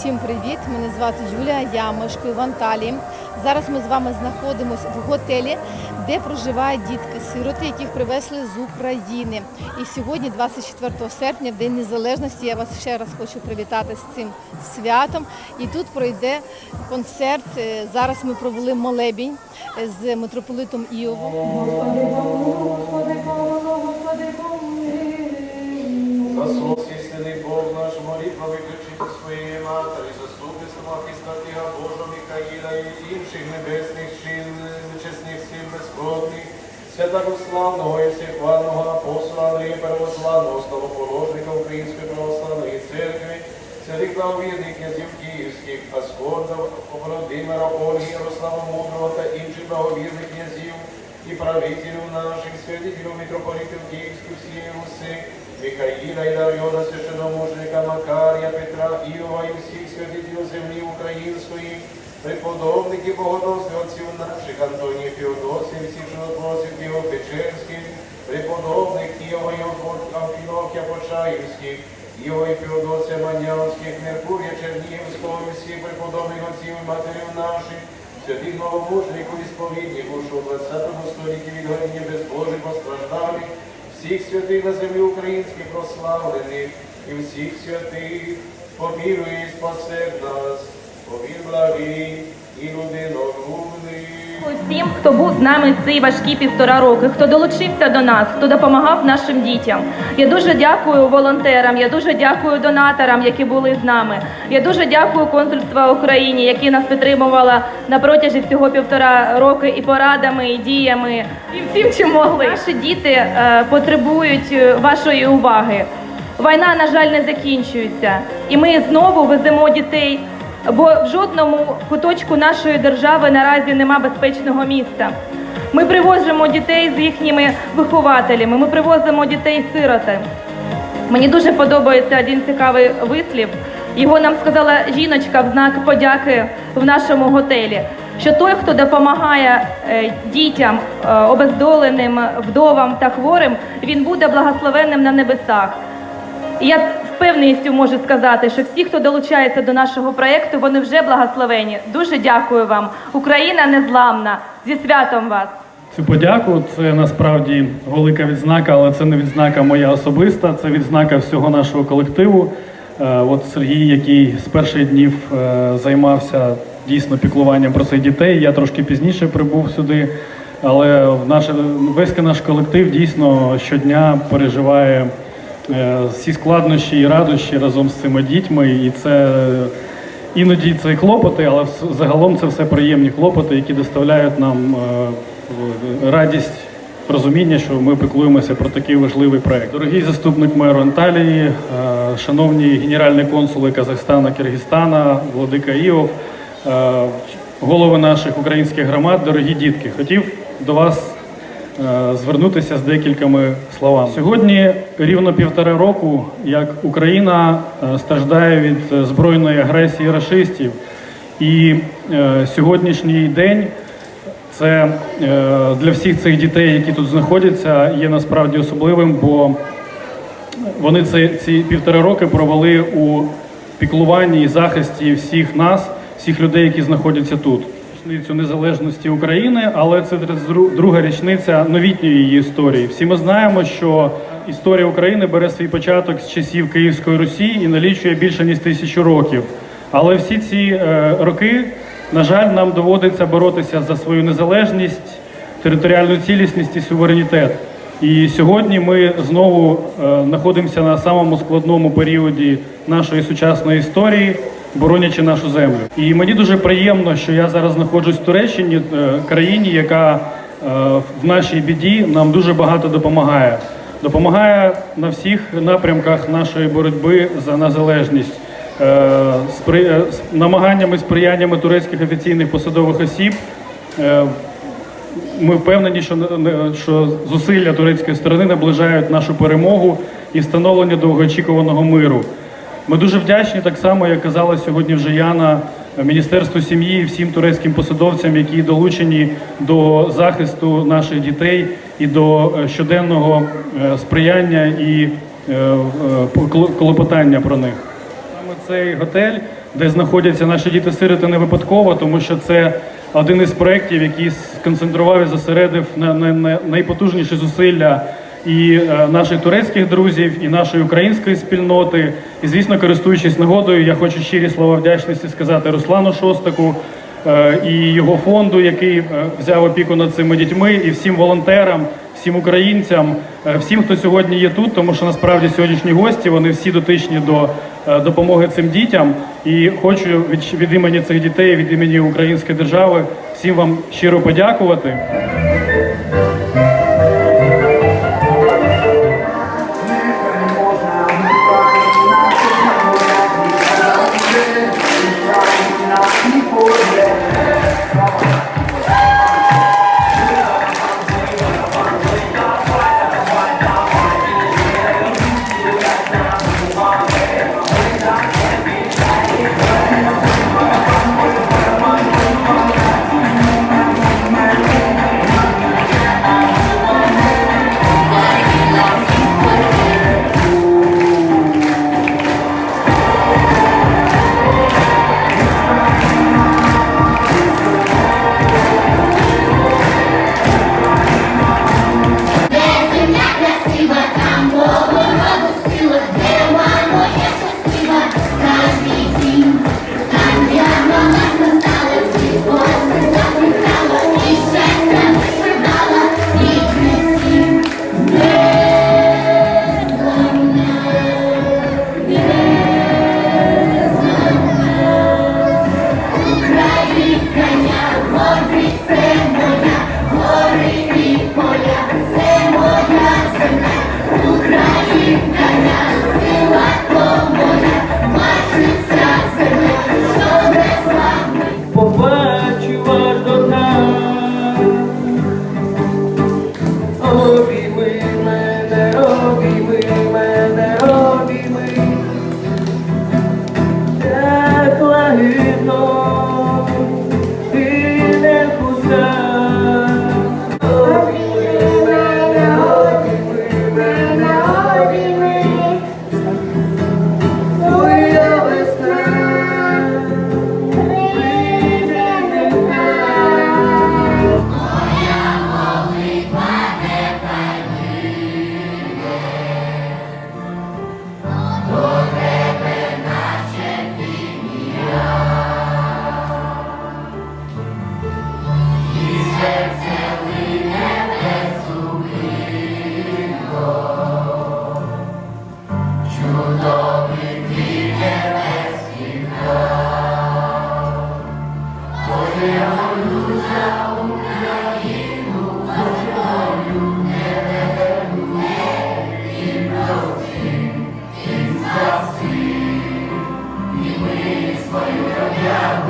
Усім привіт! Мене звати Юлія. Я мешкаю в Анталії. Зараз ми з вами знаходимося в готелі, де проживають дітки-сироти, яких привезли з України. І сьогодні, 24 серпня, в День Незалежності, я вас ще раз хочу привітати з цим святом. І тут пройде концерт. Е, Зараз ми провели молебінь е, з митрополитом Іовом. Господи, Господи, Бог наш, молитва виключити своєї матері, заступництва Христа Божого Михаїла і інших небесних чин, нечесних сил безплотних, святого славного і всехвального апостола Андрія Первославного, основоположника Української православної церкви, святих благовірних князів київських, Аскордов, Володимира, Ольги, Ярослава Мудрого та інших благовірних князів, і правителів наших, святителів митрополитів Київських всієї Руси, Михаїла і Дарйона, священномучника Макарія, Петра, Іова і всіх святителів землі української, преподобників богодосних отців наших, Антонія Феодосія, всіх животворців Києво Печерських, преподобних Іова і Амфілокія Почаївських, Іова і Феодосія Манявських, Меркурія Чернігівського, і всіх преподобних отців і матерів наших, святих новомучників і сповідників, що у 20 столітті від горіння безбожих постраждали, всіх святих на землі українській прославлених, і всіх святих, поміруй і спасе нас, помір благий і людинолюбний. Усім, хто був з нами ці важкі півтора роки, хто долучився до нас, хто допомагав нашим дітям. Я дуже дякую волонтерам, я дуже дякую донаторам, які були з нами. Я дуже дякую консульству Україні, які нас підтримувала на протязі цього півтора роки і порадами, і діями, і всім, чим могли. Наші діти е, потребують е, вашої уваги. Війна, на жаль, не закінчується, і ми знову веземо дітей. Бо в жодному куточку нашої держави наразі нема безпечного міста. Ми привозимо дітей з їхніми вихователями, ми привозимо дітей сироти. Мені дуже подобається один цікавий вислів. Його нам сказала жіночка в знак подяки в нашому готелі. Що той, хто допомагає е, дітям, е, обездоленим, вдовам та хворим, він буде благословенним на небесах. Я з певністю можу сказати, що всі, хто долучається до нашого проєкту, вони вже благословені. Дуже дякую вам. Україна незламна. Зі святом вас! Цю подяку це насправді велика відзнака, але це не відзнака моя особиста, це відзнака всього нашого колективу. Е, От Сергій, який з перших днів е, займався дійсно піклуванням про цих дітей. Я трошки пізніше прибув сюди, але наш, весь наш колектив дійсно щодня переживає всі складнощі і радощі разом з цими дітьми. І це іноді це клопоти, але загалом це все приємні клопоти, які доставляють нам е, радість. Розуміння, що ми піклуємося про такий важливий проект. Дорогий заступник меру Анталії, е, шановні генеральні консули Казахстана, Киргизстана, Владика Іов, е, голови наших українських громад, дорогі дітки, хотів до вас е, звернутися з декількома словами. Сьогодні рівно півтора року, як Україна е, страждає від е, збройної агресії рашистів, і е, сьогоднішній день це е, для всіх цих дітей, які тут знаходяться, є насправді особливим, бо вони ці, ці півтора роки провели у піклуванні і захисті всіх нас, всіх людей, які знаходяться тут. Річницю незалежності України, але це друга річниця новітньої її історії. Всі ми знаємо, що історія України бере свій початок з часів Київської Русі і налічує більше ніж тисячу років. Але всі ці е, роки, на жаль, нам доводиться боротися за свою незалежність, територіальну цілісність і суверенітет. І сьогодні ми знову е, знаходимося на самому складному періоді нашої сучасної історії, боронячи нашу землю. І мені дуже приємно, що я зараз знаходжусь в Туреччині, е, країні, яка е, в нашій біді нам дуже багато допомагає. Допомагає на всіх напрямках нашої боротьби за незалежність. Е, намаганнями сприяннями турецьких офіційних посадових осіб ми впевнені, що, що зусилля турецької сторони наближають нашу перемогу і встановлення довгоочікуваного миру. Ми дуже вдячні, так само, як казала сьогодні вже Яна, Міністерству сім'ї і всім турецьким посадовцям, які долучені до захисту наших дітей і до е, щоденного е, сприяння і е, клопотання про них. Саме цей готель де знаходяться наші діти-сироти, не випадково, тому що це один із проєктів, який сконцентрував і зосередив на найпотужніші зусилля і е, наших турецьких друзів, і нашої української спільноти. І, звісно, користуючись нагодою, я хочу щирі слова вдячності сказати Руслану Шостаку е, і його фонду, який е, взяв опіку над цими дітьми, і всім волонтерам, всім українцям, всім, хто сьогодні є тут, тому що насправді сьогоднішні гості вони всі дотичні до допомоги цим дітям. І хочу від, від імені цих дітей, від імені Української держави, всім вам щиро подякувати.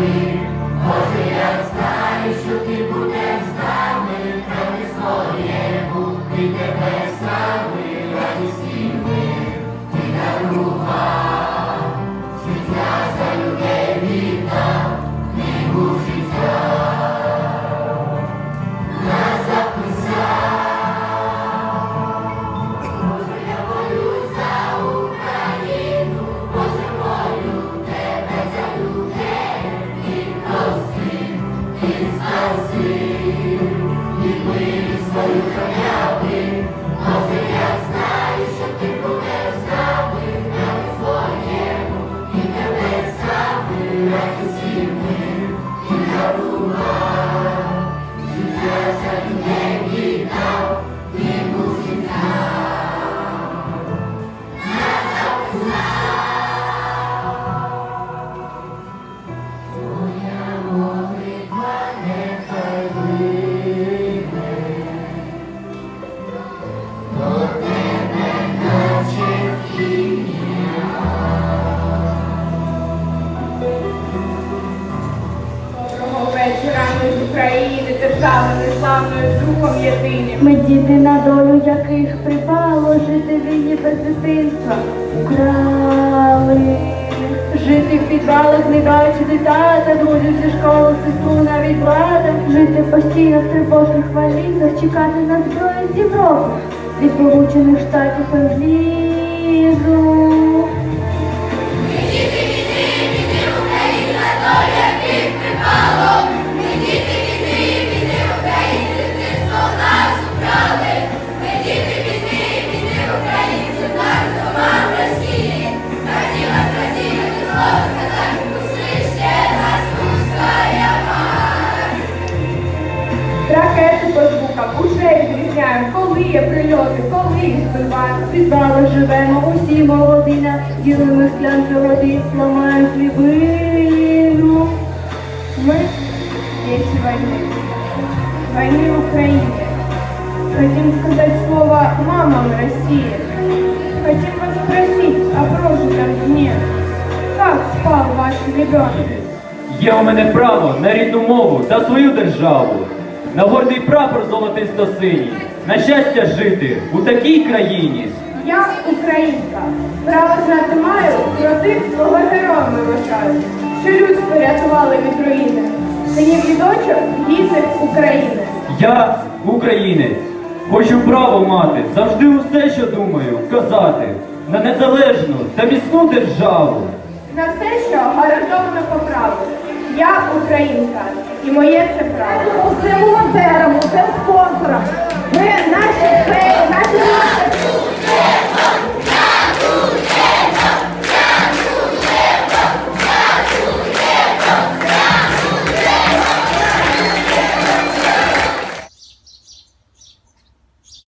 Amen. Вечора ми неславною духом єдиним. Ми діти на долю яких припало жити в війні без дитинства. Украли. Жити в підвалах, не бачити тата, друзів зі школи, сестру навіть брата. Жити постійно в тривожних валізах, чекати на зброю з Європи. Від Сполучених Штатів інглізу. Діти, діти, діти, услышь прильоти, коли їх збивають. Підвали живемо, усі молодина, ділимо склянки води, ламаємо хлібину. Мы дети войны. Войны в Украине. Хотим сказать слово мамам России. Хотим вас спросить о прожитом дне. Как спал ваш ребенок? Є у мене право на рідну мову та свою державу, на гордий прапор золотисто-синій, на щастя жити у такій країні. Я українка. Право знати маю про тих, кого героями вважаю, що людство рятували від руїни. Синів і дочок гідних України. Я українець, хочу право мати, завжди усе, що думаю, казати на незалежну та міцну державу. На все, що гарантовано по праву. Я українка, і моє це право. Усім волонтерам, усім спонсорам. Ви наші феї, наші